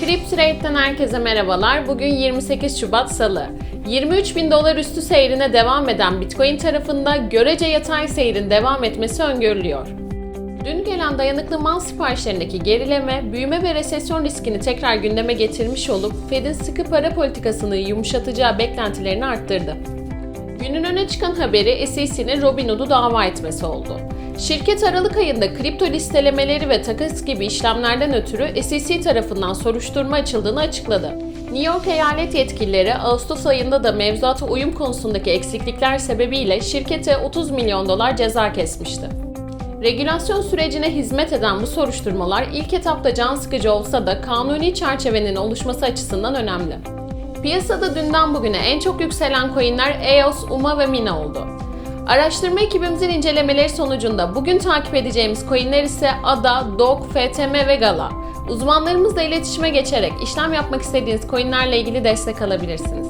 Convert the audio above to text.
Cryptrade'den herkese merhabalar. Bugün 28 Şubat Salı. 23 bin dolar üstü seyrine devam eden Bitcoin tarafında görece yatay seyrin devam etmesi öngörülüyor. Dün gelen dayanıklı mal siparişlerindeki gerileme, büyüme ve resesyon riskini tekrar gündeme getirmiş olup Fed'in sıkı para politikasını yumuşatacağı beklentilerini arttırdı. Günün öne çıkan haberi SEC'nin Robinhood'u dava etmesi oldu. Şirket Aralık ayında kripto listelemeleri ve takas gibi işlemlerden ötürü SEC tarafından soruşturma açıldığını açıkladı. New York eyalet yetkilileri Ağustos ayında da mevzuata uyum konusundaki eksiklikler sebebiyle şirkete 30 milyon dolar ceza kesmişti. Regülasyon sürecine hizmet eden bu soruşturmalar ilk etapta can sıkıcı olsa da kanuni çerçevenin oluşması açısından önemli. Piyasada dünden bugüne en çok yükselen coinler EOS, UMA ve MINA oldu. Araştırma ekibimizin incelemeleri sonucunda bugün takip edeceğimiz coinler ise ADA, DOG, FTM ve Gala. Uzmanlarımızla iletişime geçerek işlem yapmak istediğiniz coinlerle ilgili destek alabilirsiniz.